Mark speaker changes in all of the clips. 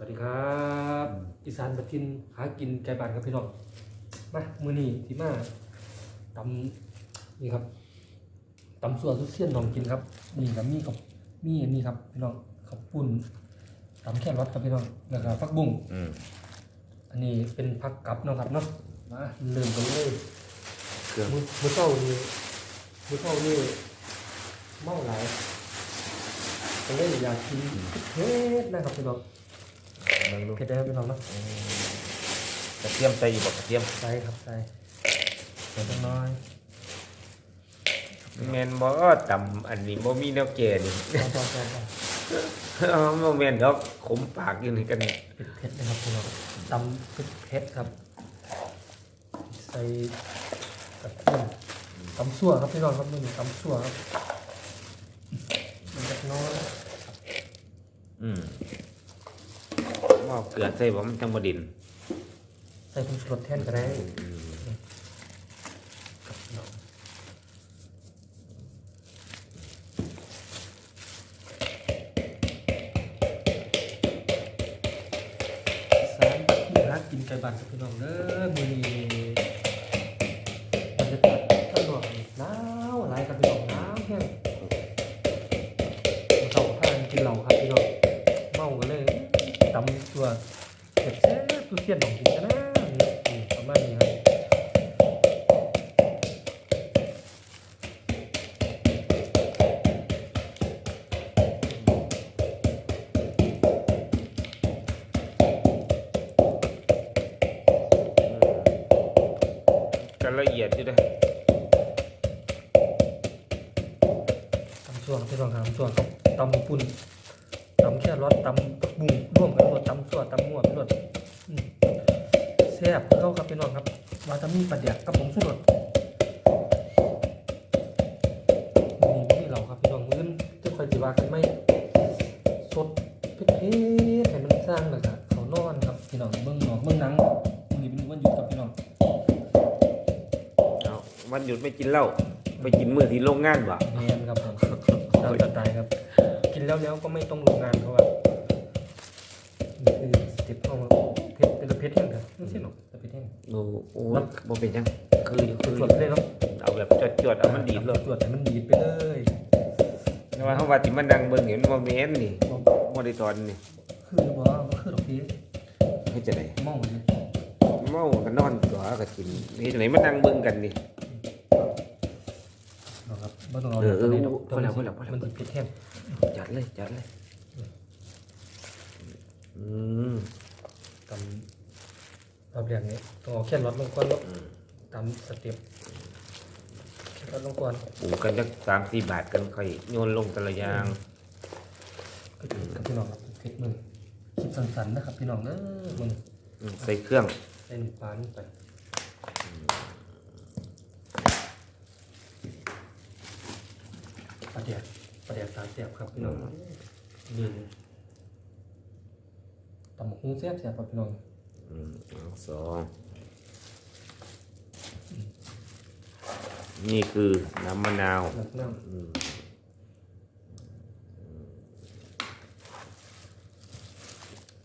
Speaker 1: วัสดีครับอีสานบัดทินหากินไก่บ้านครับพี่น้องมามื้อนี้ที่มาตำนี่ครับตำส่วนทุเซียนน้องกินครับนี่กับมีกับมีอันนี้ครับพี่น้องข้าวปุ้นตำแค่รสครับพี่น้องแล้วก็ฟักบุ้ง
Speaker 2: อืม
Speaker 1: อันนี้เป็นผักกับเนาะครับเนาะมาเริ่มกันเลย
Speaker 2: เครื่อง
Speaker 1: มื้อมื้อเช้านี่มื้อเช้านี่เมาหลายก็เลยอยากกินเผ็ดนะครับพี่น้อง
Speaker 2: เบิ่งดู
Speaker 1: เผ็ดได้ครับพี่น้องเนาะ
Speaker 2: กระเทียมใส่อยู่บ่กระเทียม
Speaker 1: ใส่ครับใส่ใส่จังน้อย
Speaker 2: แม่นบ่ตำอันนี้บ่มีแนวแก่นี่
Speaker 1: ต่อต่อต่อต่อ
Speaker 2: เอาบ่แม่นดอกขมปากอยู่นี่กัน
Speaker 1: เผ็ดเผ็ดนะครับพี่น้องตำเผ็ดเผ็ดครับ ใส่กระเทียมตำสั่วครับพี่น้องครับนี่ตำสั่วครับมันจักน้อย
Speaker 2: อืมว่า เอาเกลือใส่บ่มันจังบ่ดิน
Speaker 1: ใส่ผงชูรสแทนก็ได้
Speaker 2: อืม
Speaker 1: ครับพี่น้องสามที่รักกินไก่บ้านครับพี่น้องเด้อมื้อนี้บรรยากาศ ตำตัวเจ็บแซ่บตัวเสียนของกินกันนะนี่ประมาณนี้ครับ
Speaker 2: ก็ละเอียดอยู่เด้อ
Speaker 1: ตำส่วนพี่น้องครับตำส่วนครับตำปุ่น ตำแค่รสตำผักบุ้งร่วมกันรสตำส่วนตำหมวดรสอืมแซ่บเข้าครับพี่น้องครับวาตามีปลาเดียกกับผงสุรสนี่นี่เราครับพี่น้องมื้อนจะคอยจิว่ากันไหมสดเผ็ดๆให้มันสร้างเลยครับเขานอนครับพี่น้องเบิ่งหนอกเบิ่งหนังมื้อนี้เป็นวันหยุดครับพี่น้อง
Speaker 2: เอาวันหยุดไม่กินเหล้าไปกินมื้อที่โรงงานบ่
Speaker 1: แมนครับผมตามสไตล์ครับกิน แล้วแล้วก็ไม่ต้องลงงานเพราะว่านี่คือสเต็ปเข้ามาเพชรเป็นเพชรแห้งครับไม่ใช่หรอกแต่เพชรแห้ง
Speaker 2: โอ้โอ้บ่เป็นจังคืออยู่คือ
Speaker 1: ตรวจเลยเนาะ
Speaker 2: เอาแบบจวดๆเอามันดีดเลย
Speaker 1: ตรวจให้มันดีดไปเลย
Speaker 2: แต่ว่าเฮาว่าที่มันดังเบิ่งเห็นบ่แม่นนี่บ่ได้ตอนนี่
Speaker 1: คือบอกว่าคือดอกพี
Speaker 2: เฮ็ดจังได๋
Speaker 1: มองเลย
Speaker 2: เมาก็นอนตัวก็กินเฮ็ดจังได๋มันนั่งเบิ่งกันนี่
Speaker 1: นะครับไม่ต้องเอา
Speaker 2: เออเออ
Speaker 1: ดี๋ย
Speaker 2: พอแล้วพอแล้วพอแล้ว
Speaker 1: มันจะเพชรแห้ง
Speaker 2: จัดเลยจัดเลยอืม
Speaker 1: ตามรอบแรกนี้ต้องเอาแค่รถลงก่อนแล้วตามสเต็ปแค่รถลงก่อน
Speaker 2: ปลูกกันจักสามสี่บาทกันค่อยโยนลงแต่ละอย่าง
Speaker 1: ก็ถึงกับพี่น้องครับเพชรมือคลิปสั้นๆนะครับพี่น้องเออมึง
Speaker 2: อืมใส่เครื่อง
Speaker 1: เส้นปานไปประเดี๋ยวประเดี๋ยวตาเสียบครับพี่น้องนี่ตำบักหุ้งเสียบเสียบครับพี่น้อง
Speaker 2: อืมเอาสองนี่คือน้ำมะนาว
Speaker 1: น้ำน้
Speaker 2: อืม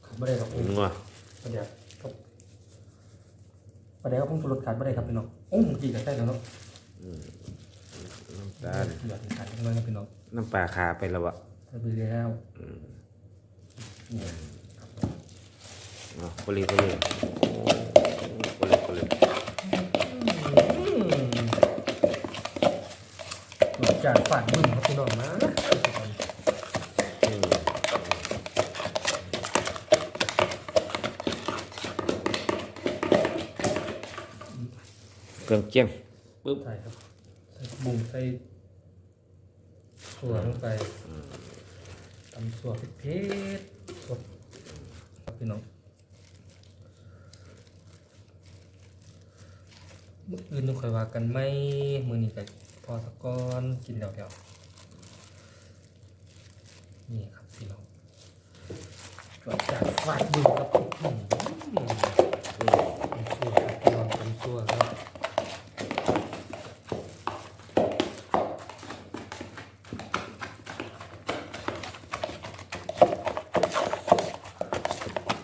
Speaker 2: ำ
Speaker 1: ขาดไม่ได้ครับผม
Speaker 2: งัว
Speaker 1: ประเดี๋ยวครับประเดี๋ยวผมสุรสขาดไม่ได้ครับพี่น้องโอ้เมื่อกี้ก็ใช่แล้วเนาะ
Speaker 2: น้ำตา
Speaker 1: หยอดขาดนิดหน่อยครับพี่น้อง
Speaker 2: น้ำปลาคาไปแล้ววะ
Speaker 1: ไปแล้ว
Speaker 2: อืม
Speaker 1: เนี่ย
Speaker 2: เอาโคลีโคลีโคลีโคลี
Speaker 1: อืมรสจัดฝาดบึ้มครับพี่น้องนะ
Speaker 2: อืมเครื่องเคียงปึ๊บ
Speaker 1: ใส่ครับใส่บุ้งใส่ ส่วลงไปตำส่วเผ็ดๆสดครับพี่น้องมื้ออื่นต้องคอยว่ากันไหมมือนี้ก็พอสะก้อนกินแล้วเดี๋ยวนี่ครับพี่น้องรสจัดฝาดบึ้มครับอืมตำส่วนครับพี่น้องตำส่วนครับ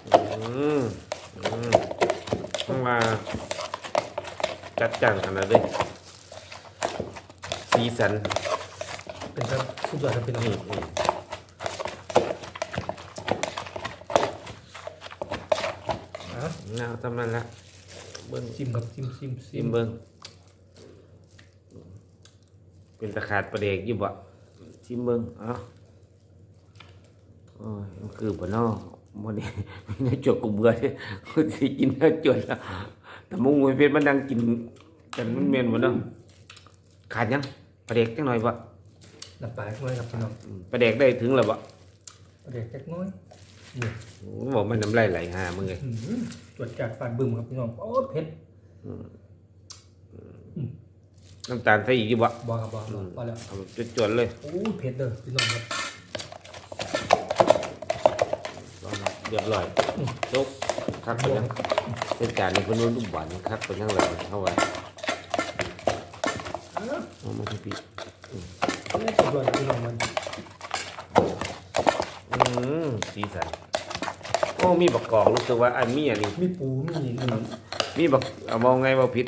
Speaker 2: อืมอืมต้องมา จัดจังขนาดเลยสีสัน
Speaker 1: เป็นครับสุดยอดครับพี่น้อง
Speaker 2: อืมอืม
Speaker 1: อะ
Speaker 2: น่าทำนั้นละเบิ้ง
Speaker 1: ซิมครับซิมซิม
Speaker 2: ซิมเบิ้งเป็นตะขาดประเดกอยู่บ่ซิมเบิ้งเอ้าโอ้ยมันคือบ่เนอมันนี่มันจวดกูเบื่อเด้คนสิกินแล้วจวดแล้ว แต่มุงไว้เป็นมันนั่งกินกันมันเมียนบ่เนาะขาดยังประเดกจังหน่อยบ่
Speaker 1: น้ำปลาเล็กน้อยครับพี่น้อง
Speaker 2: อืมประเดกได้ถึงแล้วบ่
Speaker 1: ประเด็กเล็กน้อยนี่
Speaker 2: โอ้บอกมันน้ำลายไหลหามึงเลย
Speaker 1: อื้อหือจวดจัดฟาดบึ้มครับพี่น้องโอ้เผ็ด
Speaker 2: น้ำตาลใส่อีกอยู่บ่
Speaker 1: บอครับบอครับพอแล้ว
Speaker 2: เอาจวดๆเลย
Speaker 1: โอ้เผ็ดเด้อพี่น้องครับ
Speaker 2: เรียบร้อยยกคักไปยังเป็นจานนี้เพิ่นว่าลูกหวานคักไปยังเลยเท่าไหร่เอามาที่พี่
Speaker 1: เรียบร้อยพี่น้องมัน
Speaker 2: อืมสีสันโอ้มีบักกอกรู้สึกว่าอันมีอันนี้
Speaker 1: มีปูมีนี่
Speaker 2: มีบักเอามองไงว่าผิด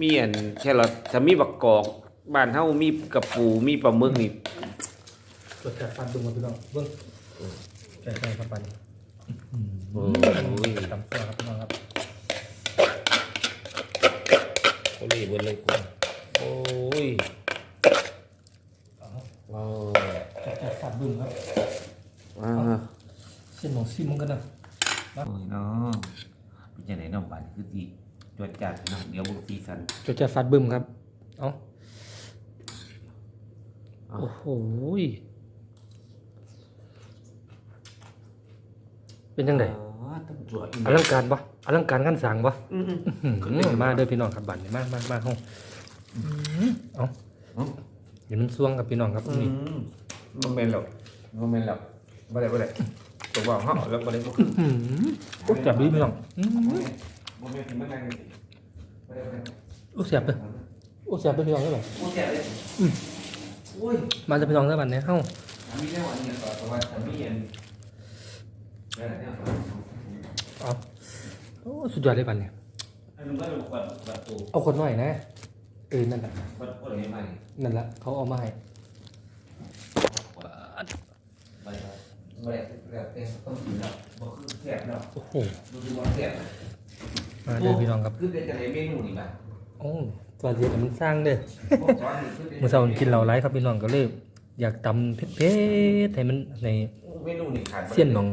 Speaker 2: มีอันแค่เราถ้ามีบักกอกบ้านเฮามีกระปูมีปลาหมึกนี่
Speaker 1: จวดจัดฟาดบึ้มครับพี่น้องเบิ้งใช่ใช่ครับปัน
Speaker 2: โอ้ย
Speaker 1: ตำตัวครับพี่น้องครับ
Speaker 2: เขาเรียกว่าอะไรกูโอ้ยว้าว
Speaker 1: จวดจัดฟาดบึ้มครับ
Speaker 2: ว้าว
Speaker 1: เส้นของซิมกันนะ
Speaker 2: โอ้ยเนาะเป็นจังไดเนาะบาดคือสิจวดจัดเนาะเดี๋ยวบิ่งสีสัน
Speaker 1: จวดจัดฟาดบึ้มครับ เอา
Speaker 2: เอา
Speaker 1: โอ้โห เป็นยังไง
Speaker 2: อ๋อต้องจวดอี
Speaker 1: อลังการปะอลังการกันสั่งปะ
Speaker 2: อืม
Speaker 1: อื้อหือมาเด้อพี่น้องครับบันนี่มามามาห้องเอา
Speaker 2: ๆเอ้า
Speaker 1: เดี๋ยวมันซ่วงกับพี่น้องครับ
Speaker 2: อื
Speaker 1: นี่
Speaker 2: มบ่แม่นหรอกบ่แม่นหรอกบ่ได้บ่ได้ตัวว่าเฮาแล้วบ่ได้บ่
Speaker 1: อื้อหือโอ้จับดีพี่น้องอื้อหือ
Speaker 2: บ่แม่นที่มันนั่งนี่บ่ได้บ่ได้
Speaker 1: โอ้เสียบเลยโอ้เสียบเลยพี่น้องได้ไหม
Speaker 2: โอ้แซ่บเลยโอ้ย
Speaker 1: มาจะพี่น้องได้บันเนี่ยเฮ้า
Speaker 2: อันนี้แน่ว่าอันนี้ก็แต่ว่าถ้ามีอันนั่นแหละ เนี่ย
Speaker 1: เอาโอ้สุดยอดเลยบันเนี่ย
Speaker 2: อันนั้นก็เป็นขวดขวดตู้
Speaker 1: เอาคนหน่อยนะ เออ นั่นแหละ
Speaker 2: ขวดขวดอะไรใหม่
Speaker 1: นั่นแหละเขาเอามาให้
Speaker 2: บ่ได้บ่ได้แล้วแต่ต้องกินแล้วบ่คือแซ่บแล้ว
Speaker 1: โอ้โห
Speaker 2: บ่คือว่าแซ่บ
Speaker 1: มาเด้อพี่น้องครับ
Speaker 2: คือเป็นจังไดเมนูนี่บ่
Speaker 1: โอ้ตัวเดียวแต่มันสร้างเด้อ
Speaker 2: ผมสอนนี่คือเป็น
Speaker 1: เมื่อเช้ากินเหล้าไรครับพี่น้องก็เลยอยากตำเผ็ดๆให้มันใน
Speaker 2: เมนูนี่ขาดบ่ได้
Speaker 1: เส้นหนอง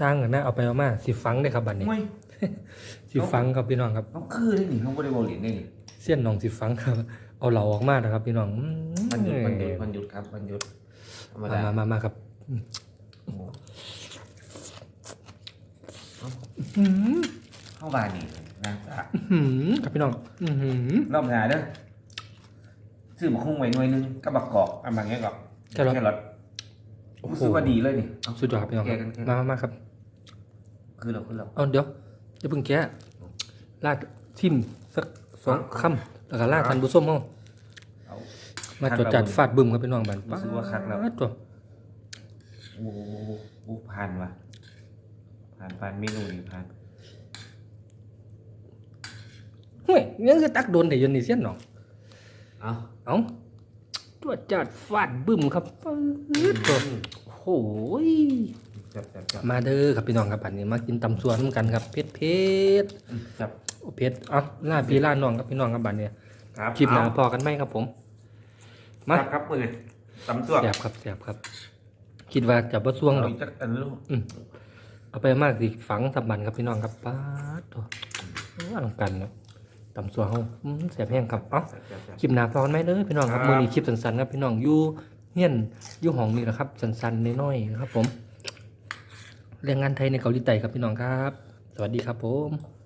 Speaker 1: สร้างกันนะเอาไปเอามาสิฟังได้ครับบัดนี้
Speaker 2: โอ้ย
Speaker 1: สิฟังครับพี่น้องครับ
Speaker 2: เอาคือได้นี่เขาบ่ได้บ่เล่นได้นี่
Speaker 1: เส้นหนองสิฟังครับ เอาเหล่าออกมานะครับ พี่น้องอืม
Speaker 2: มันหยุดมันหยุดมันหยุดครับมันหยุดธรรม
Speaker 1: มา
Speaker 2: ดา
Speaker 1: มามามาครับ
Speaker 2: โอ้โห
Speaker 1: อื้อหือ
Speaker 2: เข้าบ้านนี่นะจ๊ะ
Speaker 1: อื้อหือครับพี่น้องอื้อหือ
Speaker 2: รอบหน้าเด้อซื้อมาคุ้งไว้หน่วยหนึงกับบักกอกอันบางอย่างกับ
Speaker 1: แค่รถ
Speaker 2: แค่รถ
Speaker 1: โอ้โห
Speaker 2: รู้สึกว่าดีเลยนี่เอา
Speaker 1: สุดยอดครับพี่น้องครับ
Speaker 2: แกะกันแกะ
Speaker 1: มามามาครับ
Speaker 2: คือเราคือเรา
Speaker 1: เอาเดี๋ยวจะเพิ่งแกะลาดทิมสักสองคำแล้วก็ลาดทันบุส้มเอา
Speaker 2: เอา
Speaker 1: มาจดจัดฟาดบึ้มครับพี่น้องบัน
Speaker 2: รู้สึกว่าคักแล้ว
Speaker 1: ป๊ดตัว
Speaker 2: โอ้โหโอ้ผ่านว่ะผ่านผ่านเมนูนี่ผ่าน
Speaker 1: เฮ้ยยังคือตักโดนแต่ยันนี่เส้นหนอง
Speaker 2: เอา
Speaker 1: เอาตัวจัดฟาดบึ้มครับปื๊ดตัวโอ้โหย
Speaker 2: จับจับจับ
Speaker 1: มาเด้อครับพี่น้องครับบัดนี้มากินตำสวนกันครับเผ็ดเผ็ด
Speaker 2: จับ
Speaker 1: โอ้เผ็ดเอะล่าพี่ล่าน้องครับพี่น้องครับบัดนี้
Speaker 2: ครับ
Speaker 1: คลิปหน้า
Speaker 2: เอา
Speaker 1: พอกันไหมครับผม มา
Speaker 2: ครับครับมือนี่ตำตัว
Speaker 1: แสบครับแสบครับ คิดว่าจะบ่ซ่วงด
Speaker 2: เอา
Speaker 1: อก
Speaker 2: อีกจักอันนึง
Speaker 1: เอาไปมากสิฝังสับบันครับพี่น้องครับป้าดตัวโอ้อลังการเนาะตำสวนเฮาอืมแสบแห้งครับเอ้า
Speaker 2: จับจับจับ
Speaker 1: คลิปหน้าพอกันไหมเด้อพี่น้องครับ
Speaker 2: ครับ
Speaker 1: มือนี้คลิปสั้นๆครับพี่น้องอยู่เฮียนอยู่ห้องนี่แหละครับสั้นๆน้อยๆครับผม แรงงานไทยในเกาหลีใต้ครับพี่น้องครับ สวัสดีครับผม